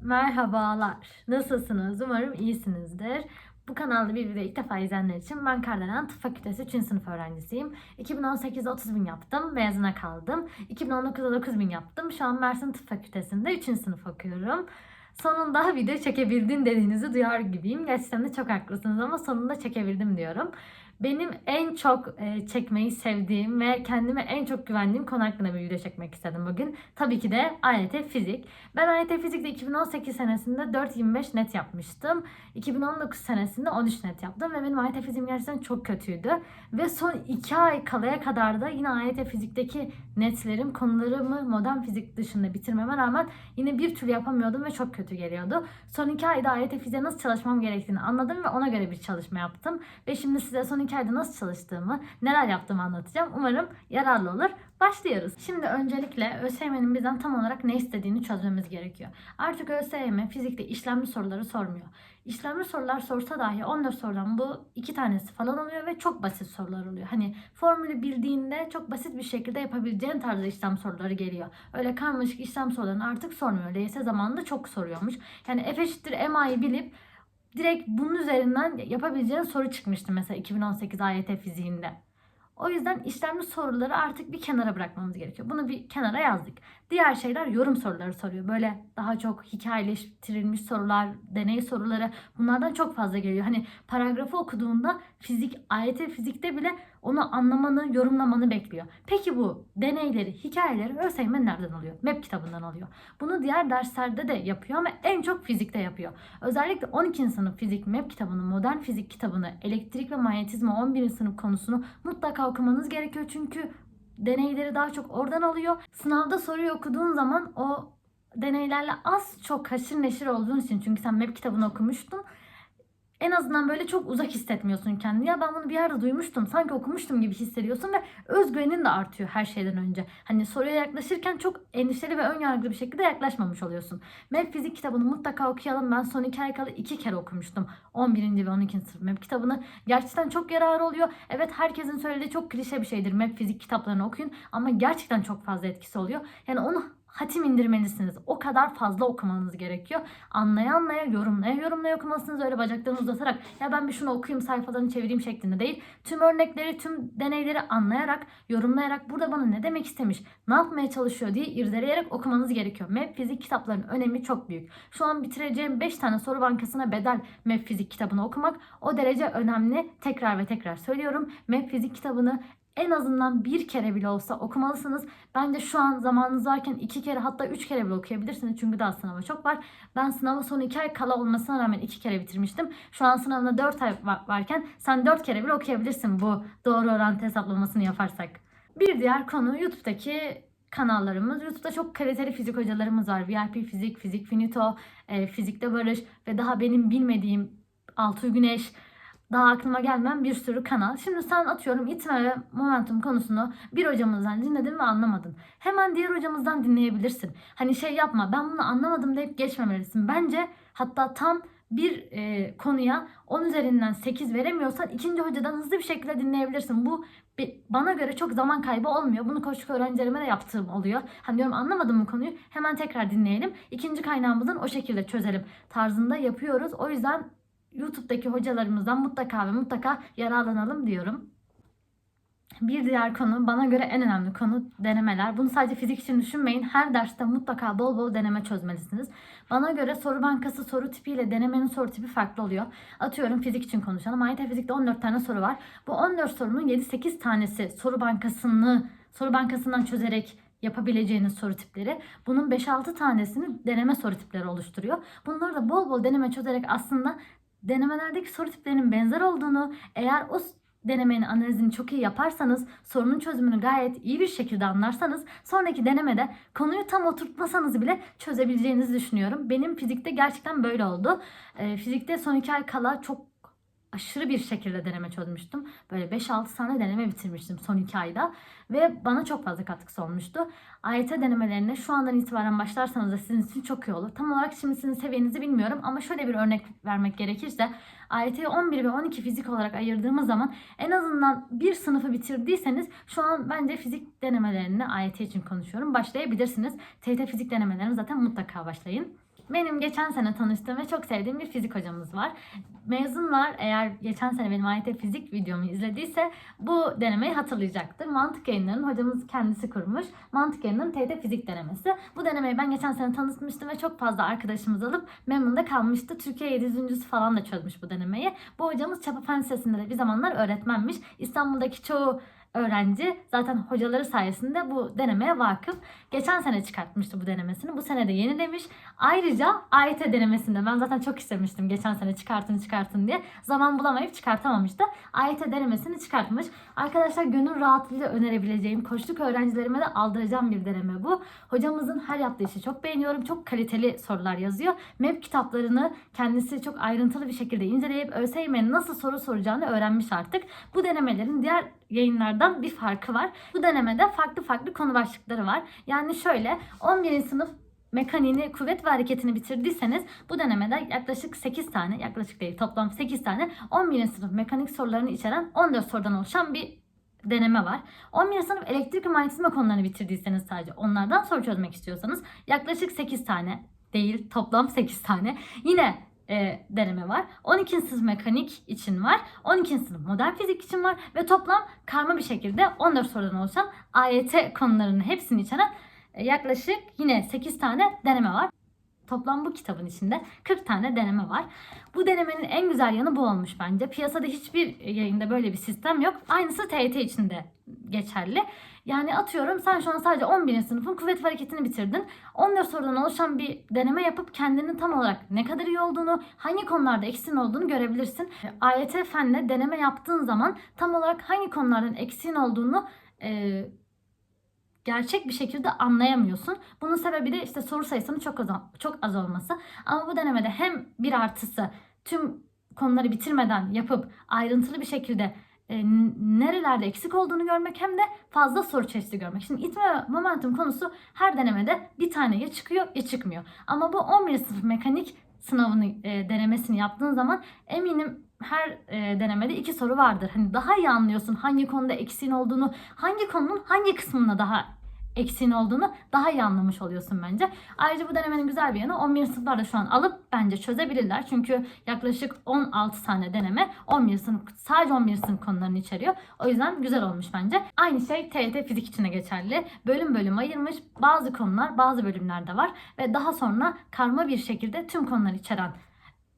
Merhabalar. Nasılsınız? Umarım iyisinizdir. Bu kanalda bir video ilk defa izleyenler için ben Kardelen Tıp Fakültesi 3. sınıf öğrencisiyim. 2018'de 30 bin yaptım. Mezuna kaldım. 2019'da 9 bin yaptım. Şu an Mersin Tıp Fakültesi'nde 3. sınıf okuyorum. Sonunda video çekebildin dediğinizi duyar gibiyim. Gerçekten de çok haklısınız ama sonunda çekebildim diyorum. Benim en çok e, çekmeyi sevdiğim ve kendime en çok güvendiğim konu hakkında bir video çekmek istedim bugün. Tabii ki de AYT Fizik. Ben AYT Fizik'te 2018 senesinde 4.25 net yapmıştım. 2019 senesinde 13 net yaptım ve benim AYT Fizik'im gerçekten çok kötüydü. Ve son 2 ay kalaya kadar da yine AYT Fizik'teki netlerim konularımı modern fizik dışında bitirmeme rağmen yine bir türlü yapamıyordum ve çok kötü geliyordu. Son 2 ayda AYT Fizik'e nasıl çalışmam gerektiğini anladım ve ona göre bir çalışma yaptım. Ve şimdi size son 2 ayda nasıl çalıştığımı, neler yaptığımı anlatacağım. Umarım yararlı olur. Başlıyoruz. Şimdi öncelikle ÖSYM'nin bizden tam olarak ne istediğini çözmemiz gerekiyor. Artık ÖSYM fizikte işlemli soruları sormuyor. İşlemli sorular sorsa dahi 14 sorudan bu iki tanesi falan oluyor ve çok basit sorular oluyor. Hani formülü bildiğinde çok basit bir şekilde yapabileceğin tarzda işlem soruları geliyor. Öyle karmaşık işlem sorularını artık sormuyor. LYS zamanında çok soruyormuş. Yani F eşittir MA'yı bilip direkt bunun üzerinden yapabileceğin soru çıkmıştı mesela 2018 AYT fiziğinde. O yüzden işlemli soruları artık bir kenara bırakmamız gerekiyor. Bunu bir kenara yazdık. Diğer şeyler yorum soruları soruyor. Böyle daha çok hikayeleştirilmiş sorular, deney soruları bunlardan çok fazla geliyor. Hani paragrafı okuduğunda fizik, AYT fizikte bile onu anlamanı, yorumlamanı bekliyor. Peki bu deneyleri, hikayeleri ÖSYM nereden alıyor? MEP kitabından alıyor. Bunu diğer derslerde de yapıyor ama en çok fizikte yapıyor. Özellikle 12. sınıf fizik MEP kitabını, modern fizik kitabını, elektrik ve manyetizma 11. sınıf konusunu mutlaka okumanız gerekiyor. Çünkü deneyleri daha çok oradan alıyor. Sınavda soruyu okuduğun zaman o deneylerle az çok haşır neşir olduğun için çünkü sen MEP kitabını okumuştun en azından böyle çok uzak hissetmiyorsun kendini. Ya ben bunu bir yerde duymuştum, sanki okumuştum gibi hissediyorsun ve özgüvenin de artıyor her şeyden önce. Hani soruya yaklaşırken çok endişeli ve ön yargılı bir şekilde yaklaşmamış oluyorsun. MEP fizik kitabını mutlaka okuyalım. Ben son iki ay kala iki kere okumuştum. 11. ve 12. sınıf MEP kitabını. Gerçekten çok yararı oluyor. Evet herkesin söylediği çok klişe bir şeydir. MEP fizik kitaplarını okuyun ama gerçekten çok fazla etkisi oluyor. Yani onu hatim indirmelisiniz. O kadar fazla okumanız gerekiyor. Anlaya anlaya, yorumlaya yorumlaya okumalısınız. Öyle bacaklarını uzatarak ya ben bir şunu okuyayım sayfalarını çevireyim şeklinde değil. Tüm örnekleri, tüm deneyleri anlayarak, yorumlayarak burada bana ne demek istemiş, ne yapmaya çalışıyor diye irdeleyerek okumanız gerekiyor. MEP fizik kitaplarının önemi çok büyük. Şu an bitireceğim 5 tane soru bankasına bedel MEP fizik kitabını okumak o derece önemli. Tekrar ve tekrar söylüyorum. MEP fizik kitabını en azından bir kere bile olsa okumalısınız. Bence şu an zamanınız varken iki kere hatta üç kere bile okuyabilirsiniz. Çünkü daha sınava çok var. Ben sınava son iki ay kala olmasına rağmen iki kere bitirmiştim. Şu an sınavına dört ay varken sen dört kere bile okuyabilirsin bu doğru orantı hesaplamasını yaparsak. Bir diğer konu YouTube'daki kanallarımız. YouTube'da çok kaliteli fizik hocalarımız var. VIP Fizik, Fizik Finito, e, Fizikte Barış ve daha benim bilmediğim Altuğ Güneş, daha aklıma gelmeyen bir sürü kanal. Şimdi sen atıyorum itme ve momentum konusunu bir hocamızdan dinledin ve anlamadın. Hemen diğer hocamızdan dinleyebilirsin. Hani şey yapma ben bunu anlamadım deyip geçmemelisin. Bence hatta tam bir e, konuya 10 üzerinden 8 veremiyorsan ikinci hocadan hızlı bir şekilde dinleyebilirsin. Bu bir, bana göre çok zaman kaybı olmuyor. Bunu koçluk öğrencilerime de yaptığım oluyor. Hani diyorum anlamadım mı konuyu hemen tekrar dinleyelim. İkinci kaynağımızdan o şekilde çözelim tarzında yapıyoruz. O yüzden YouTube'daki hocalarımızdan mutlaka ve mutlaka yararlanalım diyorum. Bir diğer konu bana göre en önemli konu denemeler. Bunu sadece fizik için düşünmeyin. Her derste mutlaka bol bol deneme çözmelisiniz. Bana göre soru bankası soru tipiyle denemenin soru tipi farklı oluyor. Atıyorum fizik için konuşalım. AYT fizikte 14 tane soru var. Bu 14 sorunun 7-8 tanesi soru bankasını soru bankasından çözerek yapabileceğiniz soru tipleri. Bunun 5-6 tanesini deneme soru tipleri oluşturuyor. Bunları da bol bol deneme çözerek aslında denemelerdeki soru tiplerinin benzer olduğunu, eğer o denemenin analizini çok iyi yaparsanız, sorunun çözümünü gayet iyi bir şekilde anlarsanız, sonraki denemede konuyu tam oturtmasanız bile çözebileceğinizi düşünüyorum. Benim fizikte gerçekten böyle oldu. E, fizikte son iki ay kala çok aşırı bir şekilde deneme çözmüştüm. Böyle 5-6 tane deneme bitirmiştim son 2 ayda. Ve bana çok fazla katkısı olmuştu. AYT denemelerine şu andan itibaren başlarsanız da sizin için çok iyi olur. Tam olarak şimdi sizin seviyenizi bilmiyorum ama şöyle bir örnek vermek gerekirse AYT'yi 11 ve 12 fizik olarak ayırdığımız zaman en azından bir sınıfı bitirdiyseniz şu an bence fizik denemelerine AYT için konuşuyorum. Başlayabilirsiniz. TYT fizik denemelerine zaten mutlaka başlayın. Benim geçen sene tanıştığım ve çok sevdiğim bir fizik hocamız var. Mezunlar eğer geçen sene benim AYT fizik videomu izlediyse bu denemeyi hatırlayacaktır. Mantık yayınlarının hocamız kendisi kurmuş. Mantık yayınlarının TYT fizik denemesi. Bu denemeyi ben geçen sene tanıtmıştım ve çok fazla arkadaşımız alıp memnun da kalmıştı. Türkiye 700. falan da çözmüş bu denemeyi. Bu hocamız Çapa Fen Lisesi'nde de bir zamanlar öğretmenmiş. İstanbul'daki çoğu öğrenci zaten hocaları sayesinde bu denemeye vakıf. Geçen sene çıkartmıştı bu denemesini. Bu sene de yenilemiş. Ayrıca AYT denemesinde ben zaten çok istemiştim geçen sene çıkartın çıkartın diye. Zaman bulamayıp çıkartamamıştı. AYT denemesini çıkartmış. Arkadaşlar gönül rahatlığıyla önerebileceğim, koçluk öğrencilerime de aldıracağım bir deneme bu. Hocamızın her yaptığı işi çok beğeniyorum. Çok kaliteli sorular yazıyor. MEP kitaplarını kendisi çok ayrıntılı bir şekilde inceleyip ÖSYM'nin nasıl soru soracağını öğrenmiş artık. Bu denemelerin diğer yayınlardan bir farkı var. Bu denemede farklı farklı konu başlıkları var. Yani şöyle 11. sınıf mekaniğini, kuvvet ve hareketini bitirdiyseniz bu denemede yaklaşık 8 tane, yaklaşık değil toplam 8 tane 11. sınıf mekanik sorularını içeren 14 sorudan oluşan bir deneme var. 11. sınıf elektrik ve manyetizma konularını bitirdiyseniz sadece onlardan soru çözmek istiyorsanız yaklaşık 8 tane değil toplam 8 tane yine e, deneme var. 12. sınıf mekanik için var. 12. sınıf modern fizik için var ve toplam karma bir şekilde 14 sorudan oluşan AYT konularının hepsini içeren e, yaklaşık yine 8 tane deneme var. Toplam bu kitabın içinde 40 tane deneme var. Bu denemenin en güzel yanı bu olmuş bence. Piyasada hiçbir yayında böyle bir sistem yok. Aynısı TYT için de geçerli. Yani atıyorum sen şu an sadece 11. sınıfın kuvvet ve hareketini bitirdin. 14 sorudan oluşan bir deneme yapıp kendinin tam olarak ne kadar iyi olduğunu, hangi konularda eksiğin olduğunu görebilirsin. AYT fenle deneme yaptığın zaman tam olarak hangi konulardan eksiğin olduğunu e, gerçek bir şekilde anlayamıyorsun. Bunun sebebi de işte soru sayısının çok az, çok az olması. Ama bu denemede hem bir artısı tüm konuları bitirmeden yapıp ayrıntılı bir şekilde e, nerelerde eksik olduğunu görmek hem de fazla soru çeşidi görmek. Şimdi itme ve momentum konusu her denemede bir tane ya çıkıyor ya çıkmıyor. Ama bu 11 sınıf mekanik sınavını e, denemesini yaptığın zaman eminim her e, denemede iki soru vardır. Hani daha iyi anlıyorsun hangi konuda eksiğin olduğunu, hangi konunun hangi kısmında daha eksiğin olduğunu daha iyi anlamış oluyorsun bence. Ayrıca bu denemenin güzel bir yanı 11 sınıflar da şu an alıp bence çözebilirler. Çünkü yaklaşık 16 tane deneme 11 sınıf sadece 11 sınıf konularını içeriyor. O yüzden güzel olmuş bence. Aynı şey TYT fizik için de geçerli. Bölüm bölüm ayırmış. Bazı konular bazı bölümlerde var ve daha sonra karma bir şekilde tüm konuları içeren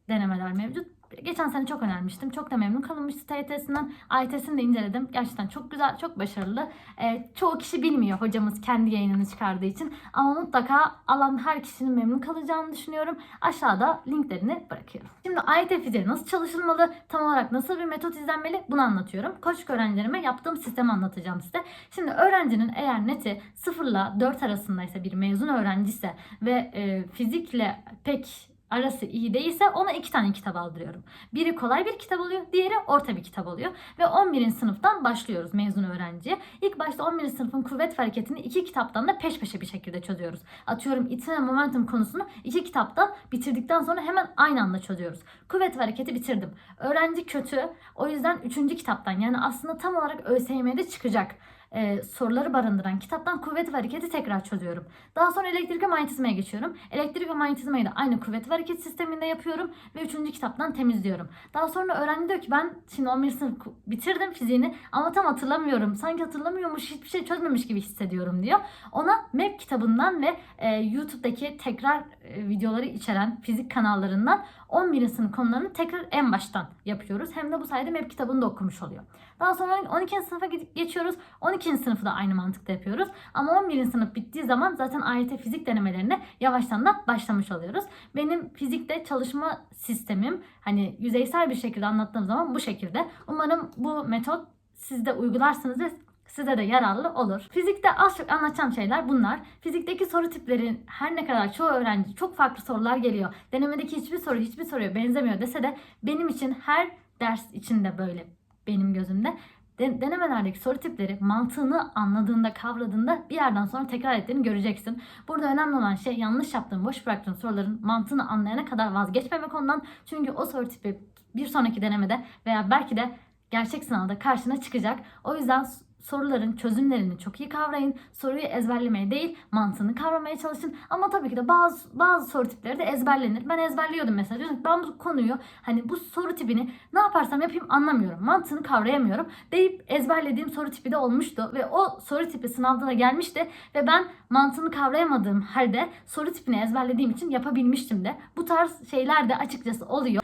denemeler mevcut. Geçen sene çok önermiştim. Çok da memnun kalınmıştı TYT'sinden. AYT'sini de inceledim. Gerçekten çok güzel, çok başarılı. Ee, çoğu kişi bilmiyor hocamız kendi yayınını çıkardığı için. Ama mutlaka alan her kişinin memnun kalacağını düşünüyorum. Aşağıda linklerini bırakıyorum. Şimdi AYT fiziği nasıl çalışılmalı, tam olarak nasıl bir metot izlenmeli bunu anlatıyorum. Koçluk öğrencilerime yaptığım sistemi anlatacağım size. Şimdi öğrencinin eğer neti 0 ile 4 arasındaysa bir mezun öğrenciyse ve e, fizikle pek arası iyi değilse ona iki tane kitap aldırıyorum. Biri kolay bir kitap oluyor, diğeri orta bir kitap oluyor. Ve 11. sınıftan başlıyoruz mezun öğrenciye. İlk başta 11. sınıfın kuvvet ve hareketini iki kitaptan da peş peşe bir şekilde çözüyoruz. Atıyorum itme ve momentum konusunu iki kitaptan bitirdikten sonra hemen aynı anda çözüyoruz. Kuvvet ve hareketi bitirdim. Öğrenci kötü. O yüzden üçüncü kitaptan yani aslında tam olarak ÖSYM'de çıkacak e, soruları barındıran kitaptan kuvvet ve hareketi tekrar çözüyorum. Daha sonra elektrik ve manyetizmaya geçiyorum. Elektrik ve manyetizmayı da aynı kuvvet ve hareket sisteminde yapıyorum ve üçüncü kitaptan temizliyorum. Daha sonra öğrenci diyor ki ben şimdi 11 sınıf bitirdim fiziğini ama tam hatırlamıyorum. Sanki hatırlamıyormuş hiçbir şey çözmemiş gibi hissediyorum diyor. Ona MEP kitabından ve e, YouTube'daki tekrar e, videoları içeren fizik kanallarından 11. sınıf konularını tekrar en baştan yapıyoruz. Hem de bu sayede MEP kitabını da okumuş oluyor. Daha sonra 12. sınıfa geçiyoruz. 12. sınıfı da aynı mantıkta yapıyoruz. Ama 11. sınıf bittiği zaman zaten AYT fizik denemelerine yavaştan da başlamış oluyoruz. Benim fizikte çalışma sistemim hani yüzeysel bir şekilde anlattığım zaman bu şekilde. Umarım bu metot siz de uygularsınız ve size de yararlı olur. Fizikte az çok anlatacağım şeyler bunlar. Fizikteki soru tipleri her ne kadar çoğu öğrenci çok farklı sorular geliyor. Denemedeki hiçbir soru hiçbir soruya benzemiyor dese de benim için her ders içinde böyle benim gözümde. Denemelerdeki soru tipleri mantığını anladığında, kavradığında bir yerden sonra tekrar ettiğini göreceksin. Burada önemli olan şey yanlış yaptığın, boş bıraktığın soruların mantığını anlayana kadar vazgeçmemek ondan. Çünkü o soru tipi bir sonraki denemede veya belki de gerçek sınavda karşına çıkacak. O yüzden soruların çözümlerini çok iyi kavrayın. Soruyu ezberlemeye değil, mantığını kavramaya çalışın. Ama tabii ki de bazı bazı soru tipleri de ezberlenir. Ben ezberliyordum mesela. Diyordum ki ben bu konuyu hani bu soru tipini ne yaparsam yapayım anlamıyorum. Mantığını kavrayamıyorum deyip ezberlediğim soru tipi de olmuştu ve o soru tipi sınavda da gelmişti ve ben mantığını kavrayamadığım halde soru tipini ezberlediğim için yapabilmiştim de. Bu tarz şeyler de açıkçası oluyor.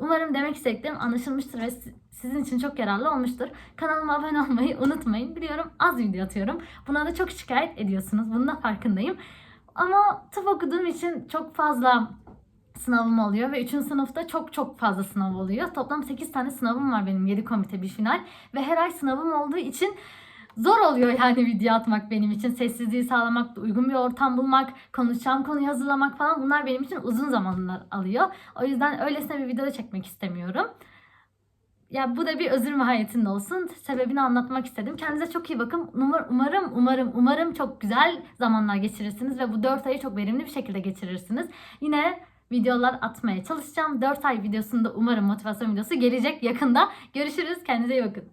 Umarım demek istediklerim anlaşılmıştır ve sizin için çok yararlı olmuştur. Kanalıma abone olmayı unutmayın. Biliyorum az video atıyorum. Buna da çok şikayet ediyorsunuz. Bunun da farkındayım. Ama tıp okuduğum için çok fazla sınavım oluyor ve 3. sınıfta çok çok fazla sınav oluyor. Toplam 8 tane sınavım var benim 7 komite bir final ve her ay sınavım olduğu için zor oluyor yani video atmak benim için. Sessizliği sağlamak, uygun bir ortam bulmak, konuşacağım konuyu hazırlamak falan bunlar benim için uzun zamanlar alıyor. O yüzden öylesine bir video da çekmek istemiyorum. Ya bu da bir özür mahiyetinde olsun. Sebebini anlatmak istedim. Kendinize çok iyi bakın. Umar- Umarım, umarım, umarım çok güzel zamanlar geçirirsiniz ve bu 4 ayı çok verimli bir şekilde geçirirsiniz. Yine videolar atmaya çalışacağım. 4 ay videosunda umarım motivasyon videosu gelecek yakında. Görüşürüz. Kendinize iyi bakın.